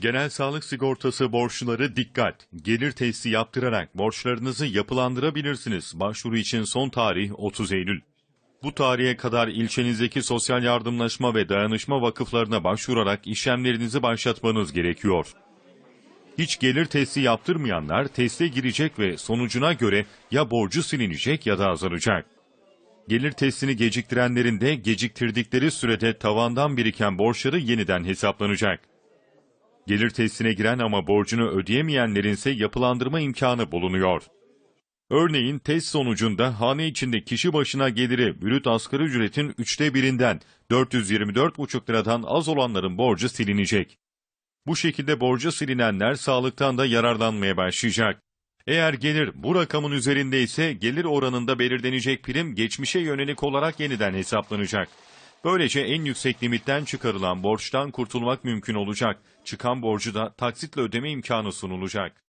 Genel sağlık sigortası borçluları dikkat. Gelir testi yaptırarak borçlarınızı yapılandırabilirsiniz. Başvuru için son tarih 30 Eylül. Bu tarihe kadar ilçenizdeki sosyal yardımlaşma ve dayanışma vakıflarına başvurarak işlemlerinizi başlatmanız gerekiyor. Hiç gelir testi yaptırmayanlar teste girecek ve sonucuna göre ya borcu silinecek ya da azalacak. Gelir testini geciktirenlerin de geciktirdikleri sürede tavandan biriken borçları yeniden hesaplanacak. Gelir testine giren ama borcunu ödeyemeyenlerin ise yapılandırma imkanı bulunuyor. Örneğin test sonucunda hane içinde kişi başına geliri brüt asgari ücretin üçte birinden 424,5 liradan az olanların borcu silinecek. Bu şekilde borcu silinenler sağlıktan da yararlanmaya başlayacak. Eğer gelir bu rakamın üzerinde ise gelir oranında belirlenecek prim geçmişe yönelik olarak yeniden hesaplanacak. Böylece en yüksek limitten çıkarılan borçtan kurtulmak mümkün olacak. Çıkan borcu da taksitle ödeme imkanı sunulacak.